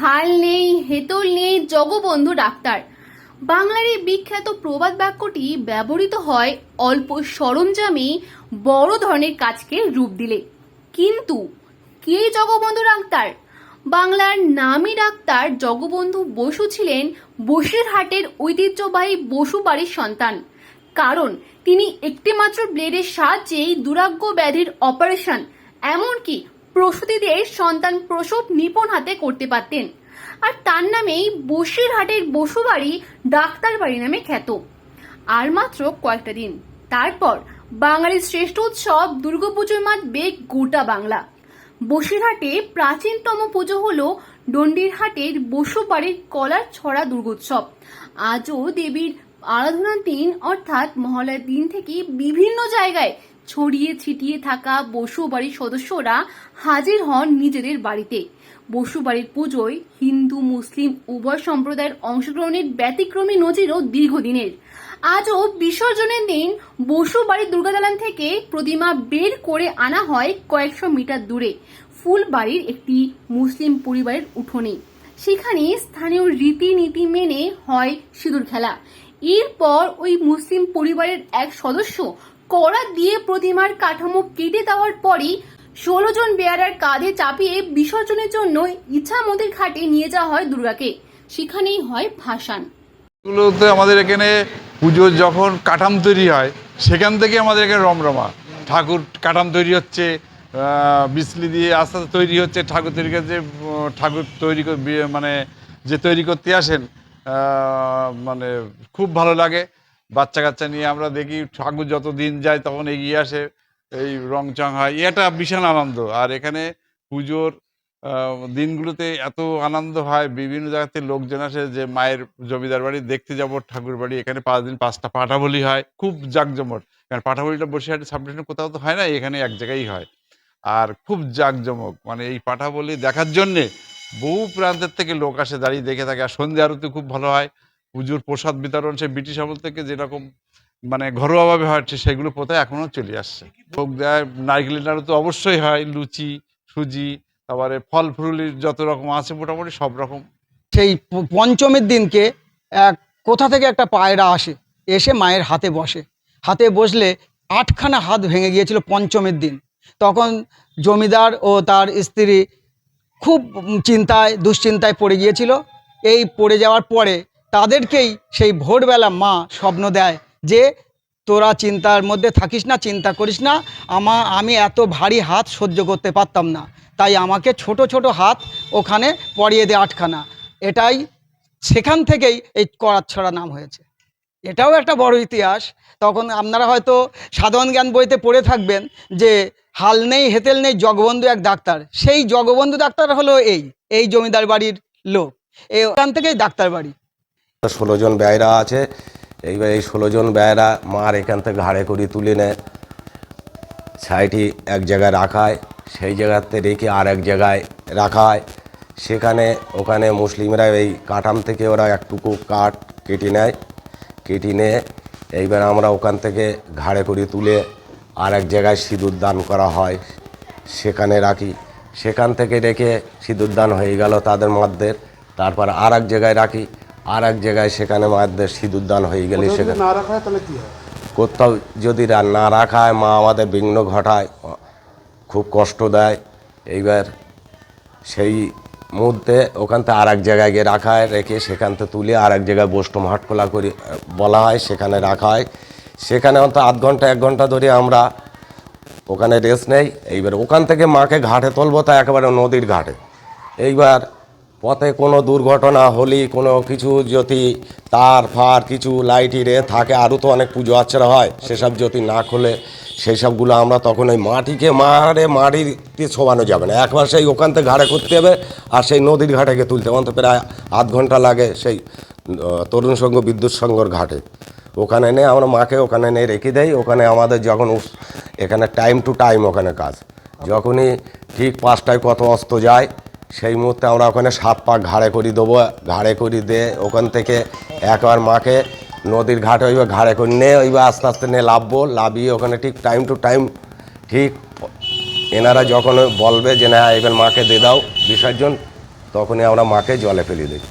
হাল নেই, হেতল নেই, জগবন্ধু ডাক্তার। বাংলার এই বিখ্যাত প্রবাদ বাক্যটি ব্যবহৃত হয় অল্প সরঞ্জামে বড় ধরনের কাজকে রূপ দিলে। কিন্তু কে জগবন্ধু ডাক্তার? বাংলার নামী ডাক্তার জগবন্ধু বসু ছিলেন বসিরহাটের ঐতিহ্যবাহী বসু বাড়ির সন্তান। কারণ তিনি একটিমাত্র ব্লেডের সাহায্যেই দুরাগ্য ব্যাধির অপারেশন, এমনকি প্রসূতিদের সন্তান প্রসব নিপুণ হাতে করতে পারতেন। আর তার নামেই বসিরহাটের বসুবাড়ি ডাক্তার বাড়ি নামে খ্যাত। আর মাত্র কয়েকটা দিন। তারপর বাঙালির শ্রেষ্ঠ উৎসব দুর্গাপুজোয় মাতবে গোটা বাংলা। বসিরহাটে প্রাচীনতম পুজো হল ডন্ডিরহাটের বসুবাড়ির কলার ছড়া দুর্গোৎসব। আজও দেবীর আরাধনার দিন অর্থাৎ মহালয়ার দিন থেকে বিভিন্ন জায়গায় ছড়িয়ে ছিটিয়ে থাকা বসু বাড়ির সদস্যরা হাজির হন নিজেদের বাড়িতে। বসু বাড়ির পুজোয় হিন্দু, মুসলিম, উভয় সম্প্রদায়ের অংশগ্রহণের ব্যতিক্রমী নজিরও দীর্ঘদিনের। আজও বিসর্জনের দিন বসু বাড়ির দুর্গাদালান থেকে প্রতিমা বের করে আনা হয় কয়েকশো মিটার দূরে ফুলবাড়ির একটি মুসলিম পরিবারের উঠোনে। সেখানে স্থানীয় রীতিনীতি মেনে হয় সিঁদুর খেলা। এরপর ওই মুসলিম পরিবারের এক সদস্য কড়া দিয়ে প্রতিমার কাঠামো কেটে দেওয়ার পরই ষোলো জন বেয়ারার কাঁধে চাপিয়ে বিসর্জনের জন্য ইচ্ছা ইচ্ছামতির ঘাটে নিয়ে যাওয়া হয় দুর্গাকে। সেখানেই হয় ভাসান। আমাদের এখানে পুজোর যখন কাঠাম তৈরি হয় সেখান থেকে আমাদের এখানে রমরমা। ঠাকুর কাঠাম তৈরি হচ্ছে বিসলি দিয়ে আস্তে আস্তে তৈরি হচ্ছে ঠাকুর তৈরি উম, ঠাকুর তৈরি মানে যে তৈরি করতে আসেন মানে খুব ভালো লাগে। বাচ্চা কাচ্চা নিয়ে আমরা দেখি, ঠাকুর যত দিন যায় তখন এগিয়ে আসে এই রং চং হয় এটা বিশাল আনন্দ। আর এখানে পুজোর দিনগুলোতে এত আনন্দ হয়, বিভিন্ন জায়গাতে লোকজন আসে যে মায়ের জমিদার বাড়ি, দেখতে যাব ঠাকুর বাড়ি। এখানে পাঁচ দিন পাঁচটা পাঠা বলি হয়, খুব জাঁকজমট কারণ পাঠা বলিটা বসিরহাটে সাবডিভিশনে কোথাও তো হয় না, এখানে এক জায়গায় হয়। আর খুব জাঁকজমক মানে এই পাঠা বলি দেখার জন্যে বহু প্রান্তের থেকে লোক আসে, দাঁড়িয়ে দেখে থাকে। আর সন্ধ্যা আরতি খুব ভালো হয়। পুজোর প্রসাদ বিতরণ সে ব্রিটিশ আমল থেকে যেরকম মানে ঘরোয়াভাবে হচ্ছে সেগুলো প্রথায় এখনও চলে আসছে। ভোগ দেয়, নারকেলের নাড়ু তো অবশ্যই হয়, লুচি, সুজি, তারপরে ফল ফুলির যত রকম আছে মোটামুটি সব রকম। সেই পঞ্চমের দিনকে এক কোথা থেকে একটা পায়রা আসে, এসে মায়ের হাতে বসে। হাতে বসলে আটখানা হাত ভেঙে গিয়েছিল পঞ্চমের দিন। তখন জমিদার ও তার স্ত্রী খুব চিন্তায়, দুশ্চিন্তায় পড়ে গিয়েছিল। এই পড়ে যাওয়ার পরে তাদেরকেই সেই ভোরবেলা মা স্বপ্ন দেয় যে, তোরা চিন্তার মধ্যে থাকিস না, চিন্তা করিস না। আমা, আমি এত ভারী হাত সহ্য করতে পারতাম না। তাই আমাকে ছোট ছোট হাত ওখানে পরিয়ে দে আটখানা। এটাই সেখান থেকেই এই করাচ্ছড়া নাম হয়েছে। এটাও একটা বড় ইতিহাস। তখন আপনারা হয়তো সাধারণ জ্ঞান বইতে পড়ে থাকবেন যে, হাল নেই, হেতেল নেই, জগবন্ধু এক ডাক্তার। সেই জগবন্ধু ডাক্তার হলো এই এই জমিদার বাড়ির লোক। এই ওখান থেকেই ডাক্তার বাড়ি। ষোলো জন ব্যয়রা আছে। এইবার এই ষোলো জন ব্যয়রা মার এখান থেকে ঘাড়ে করে তুলে নেয়। ছাইটি এক জায়গায় রাখায়, সেই জায়গাতে রেখে আর এক জায়গায় রাখায়। সেখানে, ওখানে মুসলিমরা এই কাঠাম থেকে ওরা একটুকু কাঠ কেটে নেয়। কেটে নিয়ে এইবার আমরা ওখান থেকে ঘাড়ে করে তুলে আর এক জায়গায় সিঁদুর দান করা হয়, সেখানে রাখি। সেখান থেকে রেখে সিঁদুর দান হয়ে গেল তাদের মাদের তারপর আর এক জায়গায় রাখি। আর এক জায়গায় সেখানে মাদের সিঁদুর দান হয়ে গেলে সেখানে না রাখা হয় তাহলে কি হয়? কোথাও যদি না রাখা হয় মা আমাদের বিঘ্ন ঘটায় খুব কষ্ট দেয়। এইবার সেই মুহূর্তে ওখান থেকে আর এক জায়গায় গিয়ে রাখা হয় রেখে সেখান থেকে তুলে আর এক জায়গায় বষ্টম হাটকোলা করে বলা হয় সেখানে রাখা হয়। সেখানে অন্তত আধ ঘণ্টা এক ঘণ্টা ধরে আমরা ওখানে রেস্ট নেই। এইবার ওখান থেকে মাকে ঘাটে তুলবো তা একেবারে নদীর ঘাটে। এইবার পথে কোনো দুর্ঘটনা হলে কোনো কিছু যদি তার ফার কিছু লাইটি রে থাকে, আরও তো অনেক পুজো আচ্ছারা হয়, সেসব যদি না খোলে সেই সবগুলো আমরা তখন ওই মাটিকে মারে, মাটিতে ছোবানো যাবে না। একবার সেই ওখান থেকে ঘাড়ে করতে হবে আর সেই নদীর ঘাটে গিয়ে তুলতে হবে। অন্তত প্রায় আধ ঘণ্টা লাগে সেই তরুণ সংঘ, বিদ্যুৎ সংঘর ঘাটে। ওখানে এনে আমরা মাকে ওখানে এনে রেখে দেই। ওখানে আমাদের যখন এখানে টাইম টু টাইম ওখানে কাজ। যখনই ঠিক পাঁচটায় কত অস্ত যায় সেই মুহূর্তে আমরা ওখানে সাত পাক ঘাড়ে করি দেবো, ঘাড়ে করি দে ওখান থেকে একবার মাকে নদীর ঘাটে ওইবার ঘাড়ে করে নে ওইবার আস্তে আস্তে নিয়ে লাভবো লাভিয়ে ওখানে ঠিক টাইম টু টাইম ঠিক এনারা যখন বলবে যে না, এবার মাকে দিয়ে দাও, বিসর্জন, তখনই আমরা মাকে জলে ফেলে দিই।